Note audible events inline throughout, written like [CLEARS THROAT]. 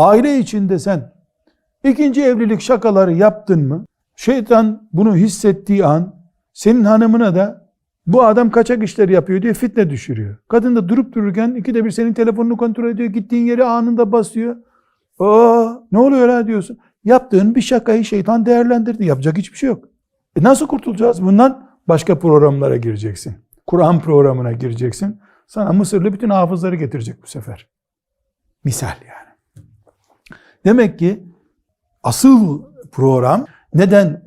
Aile içinde sen ikinci evlilik şakaları yaptın mı? Şeytan bunu hissettiği an senin hanımına da bu adam kaçak işleri yapıyor diye fitne düşürüyor. Kadın da durup dururken ikide bir senin telefonunu kontrol ediyor. Gittiğin yeri anında basıyor. Aa, ne oluyor la diyorsun. Yaptığın bir şakayı şeytan değerlendirdi. Yapacak hiçbir şey yok. E nasıl kurtulacağız bundan? Başka programlara gireceksin. Kur'an programına gireceksin. Sana Mısırlı bütün hafızları getirecek bu sefer. Misal yani. Demek ki asıl program neden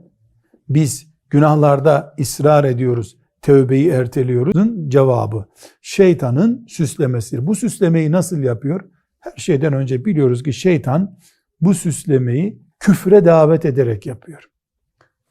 biz günahlarda ısrar ediyoruz, tövbeyi erteliyoruzun cevabı şeytanın süslemesidir. Bu süslemeyi nasıl yapıyor? Her şeyden önce biliyoruz ki şeytan bu süslemeyi küfre davet ederek yapıyor.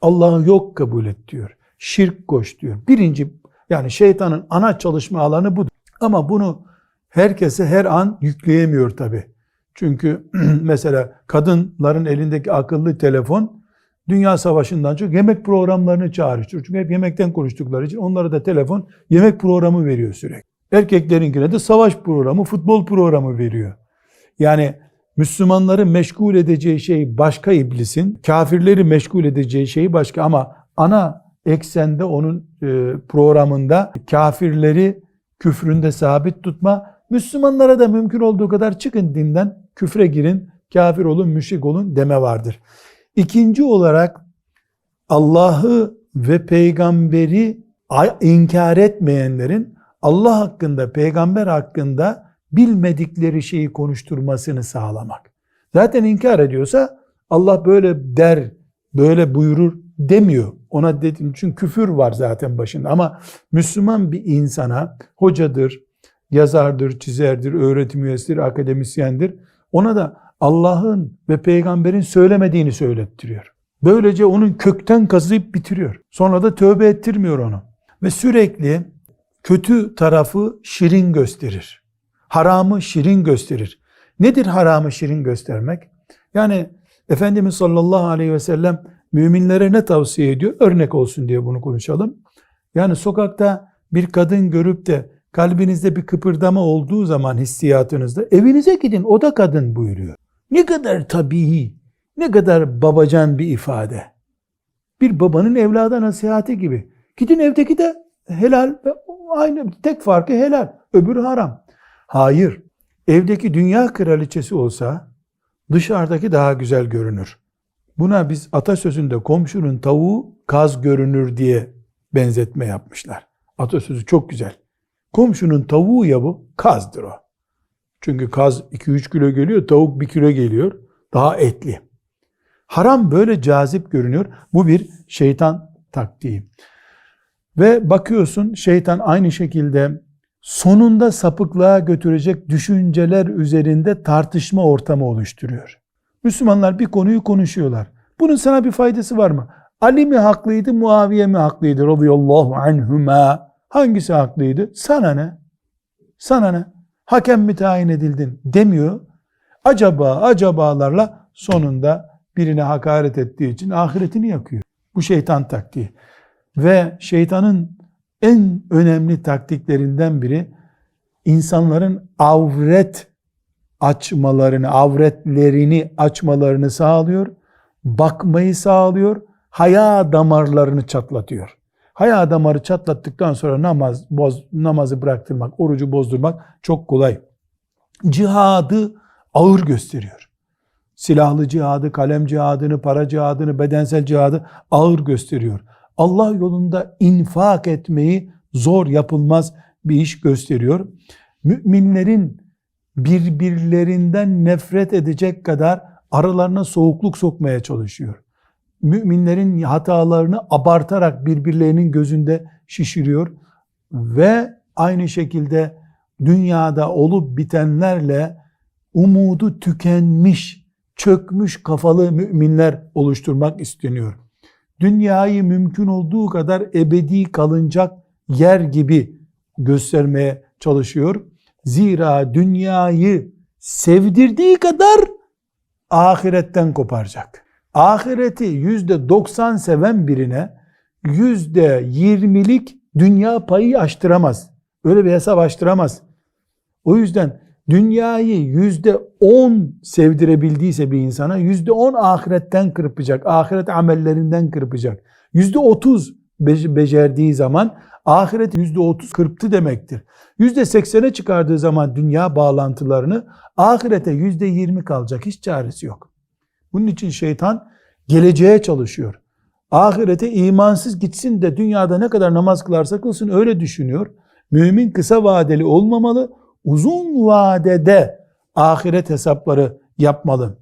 Allah'ı yok kabul et diyor. Şirk koş diyor. Birinci yani şeytanın ana çalışma alanı budur. Ama bunu herkese her an yükleyemiyor tabi. Çünkü [CLEARS THROAT] mesela kadınların elindeki akıllı telefon Dünya Savaşı'ndan çok yemek programlarını çağrıştırıyor. Çünkü hep yemekten konuştukları için onlara da telefon yemek programı veriyor sürekli. Erkeklerinkine de savaş programı, futbol programı veriyor. Yani Müslümanları meşgul edeceği şey başka iblisin, kafirleri meşgul edeceği şey başka ama ana eksende onun e, programında kafirleri küfründe sabit tutma, Müslümanlara da mümkün olduğu kadar çıkın dinden, küfre girin, kafir olun, müşrik olun deme vardır. İkinci olarak Allah'ı ve peygamberi inkar etmeyenlerin Allah hakkında, peygamber hakkında bilmedikleri şeyi konuşturmasını sağlamak. Zaten inkar ediyorsa Allah böyle der, böyle buyurur demiyor. Ona dedim çünkü küfür var zaten başında ama Müslüman bir insana hocadır, yazardır, çizerdir, öğretim üyesidir, akademisyendir. Ona da Allah'ın ve peygamberin söylemediğini söylettiriyor. Böylece onun kökten kazıyıp bitiriyor. Sonra da tövbe ettirmiyor onu. Ve sürekli kötü tarafı şirin gösterir. Haramı şirin gösterir. Nedir haramı şirin göstermek? Yani Efendimiz sallallahu aleyhi ve sellem müminlere ne tavsiye ediyor? Örnek olsun diye bunu konuşalım. Yani sokakta bir kadın görüp de kalbinizde bir kıpırdama olduğu zaman hissiyatınızda evinize gidin o da kadın buyuruyor. Ne kadar tabii, ne kadar babacan bir ifade. Bir babanın evlada nasihati gibi. Gidin evdeki de helal aynı tek farkı helal, öbürü haram. Hayır, evdeki dünya kraliçesi olsa dışarıdaki daha güzel görünür. Buna biz atasözünde komşunun tavuğu kaz görünür diye benzetme yapmışlar. Atasözü çok güzel. Komşunun tavuğu ya bu kazdır o. Çünkü kaz 2-3 kilo geliyor, tavuk 1 kilo geliyor. Daha etli. Haram böyle cazip görünüyor. Bu bir şeytan taktiği. Ve bakıyorsun şeytan aynı şekilde sonunda sapıklığa götürecek düşünceler üzerinde tartışma ortamı oluşturuyor. Müslümanlar bir konuyu konuşuyorlar. Bunun sana bir faydası var mı? Ali mi haklıydı, Muaviye mi haklıydı radıyallahu anhuma? Hangisi haklıydı? Sana ne? Sana ne? Hakem mi tayin edildin demiyor. Acaba acabalarla sonunda birine hakaret ettiği için ahiretini yakıyor. Bu şeytan taktiği. Ve şeytanın en önemli taktiklerinden biri insanların avret açmalarını, avretlerini açmalarını sağlıyor. Bakmayı sağlıyor. Haya damarlarını çatlatıyor. Haya damarı çatlattıktan sonra namaz boz, namazı bıraktırmak, orucu bozdurmak çok kolay. Cihadı ağır gösteriyor. Silahlı cihadı, kalem cihadını, para cihadını, bedensel cihadı ağır gösteriyor. Allah yolunda infak etmeyi zor yapılmaz bir iş gösteriyor. Müminlerin birbirlerinden nefret edecek kadar aralarına soğukluk sokmaya çalışıyor. Müminlerin hatalarını abartarak birbirlerinin gözünde şişiriyor ve aynı şekilde dünyada olup bitenlerle umudu tükenmiş, çökmüş kafalı müminler oluşturmak isteniyor. Dünyayı mümkün olduğu kadar ebedi kalınacak yer gibi göstermeye çalışıyor. Zira dünyayı sevdirdiği kadar ahiretten koparacak. Ahireti yüzde doksan seven birine yüzde yirmilik dünya payı açtıramaz. Öyle bir hesap açtıramaz. O yüzden dünyayı yüzde on sevdirebildiyse bir insana yüzde on ahiretten kırpacak, ahiret amellerinden kırpacak. Yüzde otuz be- becerdiği zaman ahiret yüzde otuz kırptı demektir. Yüzde seksene çıkardığı zaman dünya bağlantılarını ahirete yüzde yirmi kalacak. Hiç çaresi yok. Bunun için şeytan geleceğe çalışıyor. Ahirete imansız gitsin de dünyada ne kadar namaz kılarsa kılsın öyle düşünüyor. Mümin kısa vadeli olmamalı, uzun vadede ahiret hesapları yapmalı.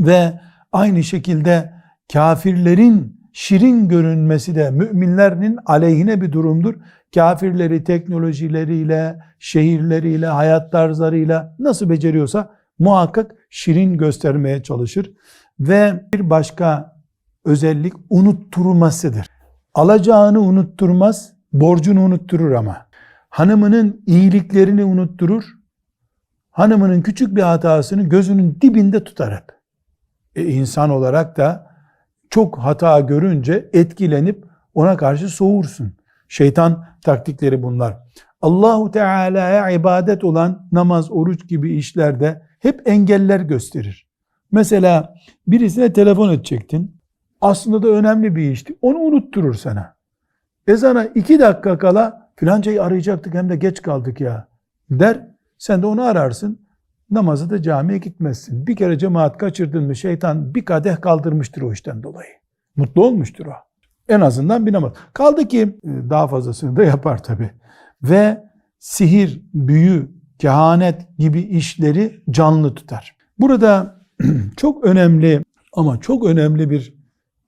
Ve aynı şekilde kafirlerin şirin görünmesi de müminlerin aleyhine bir durumdur. Kafirleri teknolojileriyle, şehirleriyle, hayat tarzlarıyla nasıl beceriyorsa muhakkak şirin göstermeye çalışır. Ve bir başka özellik unutturmasıdır. Alacağını unutturmaz, borcunu unutturur ama. Hanımının iyiliklerini unutturur, hanımının küçük bir hatasını gözünün dibinde tutar hep. E, insan olarak da çok hata görünce etkilenip ona karşı soğursun. Şeytan taktikleri bunlar. Allahu Teala'ya ibadet olan namaz, oruç gibi işlerde hep engeller gösterir. Mesela birisine telefon edecektin. Aslında da önemli bir işti. Onu unutturur sana. Ezana iki dakika kala filancayı arayacaktık hem de geç kaldık ya der. Sen de onu ararsın. Namazı da camiye gitmezsin. Bir kere cemaat kaçırdın mı şeytan bir kadeh kaldırmıştır o işten dolayı. Mutlu olmuştur o. En azından bir namaz. Kaldı ki e, daha fazlasını da yapar tabi. Ve sihir, büyü, kehanet gibi işleri canlı tutar. Burada [CLEARS THROAT] çok önemli ama çok önemli bir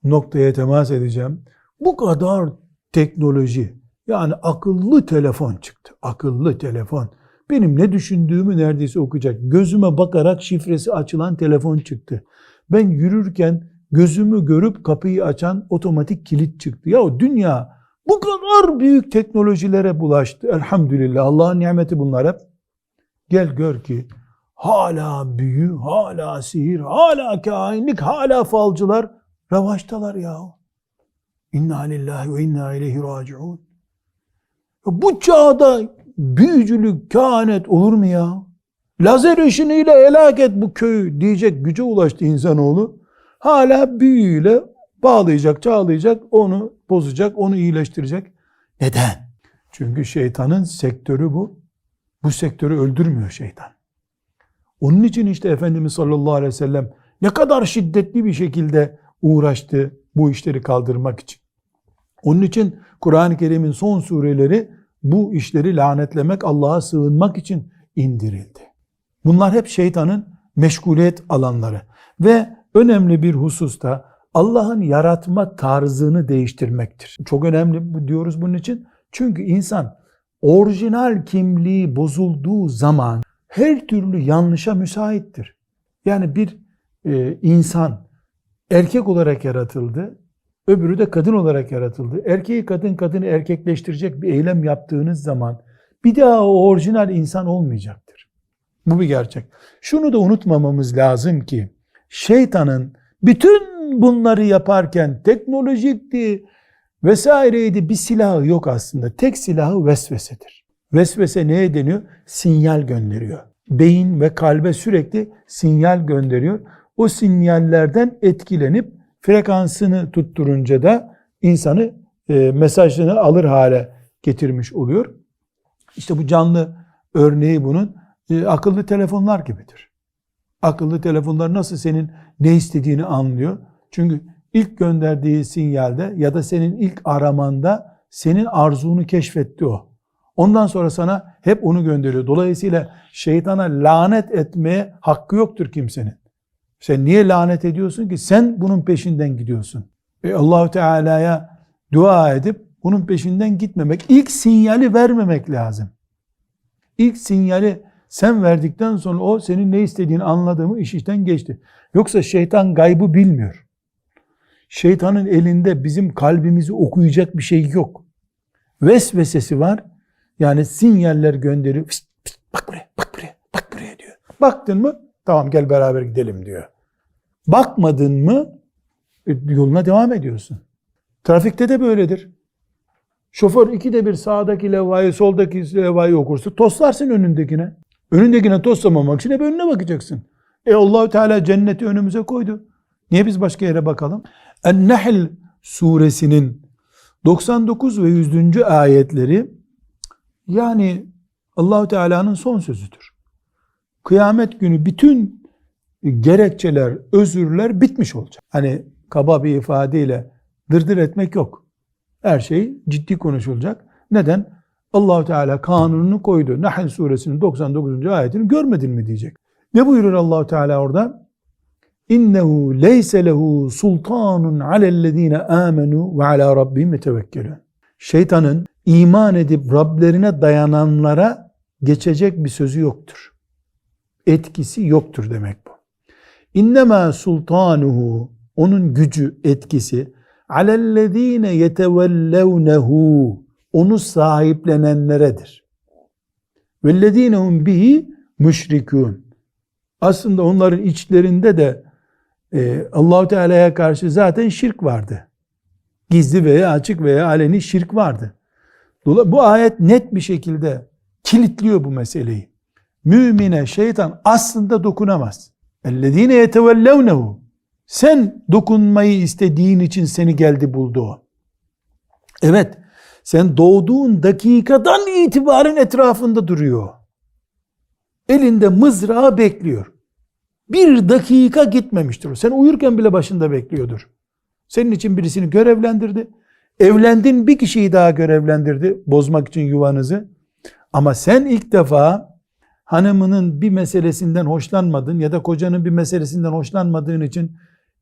noktaya temas edeceğim. Bu kadar teknoloji yani akıllı telefon çıktı. Akıllı telefon. Benim ne düşündüğümü neredeyse okuyacak. Gözüme bakarak şifresi açılan telefon çıktı. Ben yürürken gözümü görüp kapıyı açan otomatik kilit çıktı. Ya dünya bu kadar büyük teknolojilere bulaştı. Elhamdülillah Allah'ın nimeti bunlar hep. Gel gör ki hala büyü, hala sihir, hala kainlik, hala falcılar revaçtalar ya. İnna lillahi ve inna ileyhi raciun. Bu çağda büyücülük, kehanet olur mu ya? Lazer ışınıyla helak et bu köyü diyecek güce ulaştı insanoğlu. Hala büyüyle bağlayacak, çağlayacak, onu bozacak, onu iyileştirecek. Neden? Çünkü şeytanın sektörü bu. Bu sektörü öldürmüyor şeytan. Onun için işte Efendimiz sallallahu aleyhi ve sellem ne kadar şiddetli bir şekilde uğraştı bu işleri kaldırmak için. Onun için Kur'an-ı Kerim'in son sureleri bu işleri lanetlemek, Allah'a sığınmak için indirildi. Bunlar hep şeytanın meşguliyet alanları. Ve önemli bir hususta Allah'ın yaratma tarzını değiştirmektir. Çok önemli diyoruz bunun için. Çünkü insan orijinal kimliği bozulduğu zaman her türlü yanlışa müsaittir. Yani bir e, insan erkek olarak yaratıldı, öbürü de kadın olarak yaratıldı. Erkeği kadın, kadını erkekleştirecek bir eylem yaptığınız zaman bir daha o orijinal insan olmayacaktır. Bu bir gerçek. Şunu da unutmamamız lazım ki şeytanın bütün bunları yaparken teknolojikti vesaireydi bir silahı yok aslında. Tek silahı vesvesedir. Vesvese neye deniyor? Sinyal gönderiyor. Beyin ve kalbe sürekli sinyal gönderiyor. O sinyallerden etkilenip frekansını tutturunca da insanı e, mesajını alır hale getirmiş oluyor. İşte bu canlı örneği bunun e, akıllı telefonlar gibidir. Akıllı telefonlar nasıl senin ne istediğini anlıyor. Çünkü ilk gönderdiği sinyalde ya da senin ilk aramanda senin arzunu keşfetti o. Ondan sonra sana hep onu gönderiyor. Dolayısıyla şeytana lanet etmeye hakkı yoktur kimsenin. Sen niye lanet ediyorsun ki? Sen bunun peşinden gidiyorsun. E Allahu Teala'ya dua edip bunun peşinden gitmemek, ilk sinyali vermemek lazım. İlk sinyali sen verdikten sonra o senin ne istediğini anladı mı iş işten geçti. Yoksa şeytan gaybı bilmiyor. Şeytanın elinde bizim kalbimizi okuyacak bir şey yok. Vesvesesi var. Yani sinyaller gönderiyor. Pişt, pişt, bak buraya, bak buraya, bak buraya diyor. Baktın mı? Tamam gel beraber gidelim diyor. Bakmadın mı? E, yoluna devam ediyorsun. Trafikte de böyledir. Şoför ikide bir sağdaki levhayı, soldaki levhayı okursa toslarsın önündekine. Önündekine toslamamak için hep önüne bakacaksın. E Allahü Teala cenneti önümüze koydu. Niye biz başka yere bakalım? En-Nehl suresinin 99 ve 100. ayetleri yani Allahü Teala'nın son sözüdür. Kıyamet günü bütün gerekçeler, özürler bitmiş olacak. Hani kaba bir ifadeyle dırdır etmek yok. Her şey ciddi konuşulacak. Neden? Allahu Teala kanununu koydu. Nahl suresinin 99. ayetini görmedin mi diyecek. Ne buyurur Allahu Teala orada? İnnehu leyse lehu sultanun alellezine amenu ve ala rabbihim yetevekkelun. Şeytanın iman edip Rablerine dayananlara geçecek bir sözü yoktur. Etkisi yoktur demek bu. İnnemâ sultanuhu onun gücü, etkisi alellezine yetevellevnehu onu sahiplenenleredir. Vellezinehum bihi müşrikûn. Aslında onların içlerinde de e, Allahu Teala'ya karşı zaten şirk vardı. Gizli veya açık veya aleni şirk vardı. Dolayısıyla bu ayet net bir şekilde kilitliyor bu meseleyi. Mümine şeytan aslında dokunamaz. اَلَّذ۪ينَ يَتَوَلَّوْنَهُ Sen dokunmayı istediğin için seni geldi buldu o. Evet, sen doğduğun dakikadan itibaren etrafında duruyor. Elinde mızrağı bekliyor. Bir dakika gitmemiştir. Sen uyurken bile başında bekliyordur. Senin için birisini görevlendirdi. Evlendin bir kişiyi daha görevlendirdi bozmak için yuvanızı. Ama sen ilk defa hanımının bir meselesinden hoşlanmadın ya da kocanın bir meselesinden hoşlanmadığın için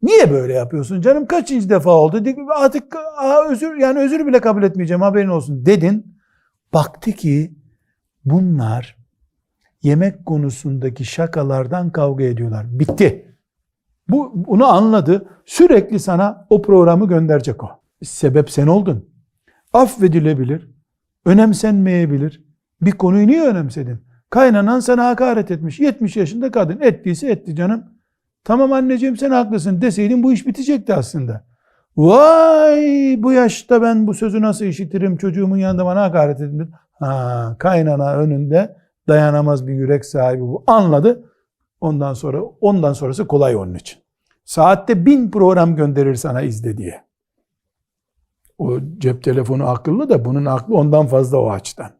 niye böyle yapıyorsun canım kaçıncı defa oldu artık aa, özür yani özür bile kabul etmeyeceğim haberin olsun dedin baktı ki bunlar yemek konusundaki şakalardan kavga ediyorlar bitti bu bunu anladı sürekli sana o programı gönderecek o sebep sen oldun affedilebilir önemsenmeyebilir bir konuyu niye önemsedin Kaynanan sana hakaret etmiş. 70 yaşında kadın. Ettiyse etti canım. Tamam anneciğim sen haklısın deseydin bu iş bitecekti aslında. Vay bu yaşta ben bu sözü nasıl işitirim çocuğumun yanında bana hakaret edin. Ha, kaynana önünde dayanamaz bir yürek sahibi bu. Anladı. Ondan sonra ondan sonrası kolay onun için. Saatte bin program gönderir sana izle diye. O cep telefonu akıllı da bunun aklı ondan fazla o açıdan.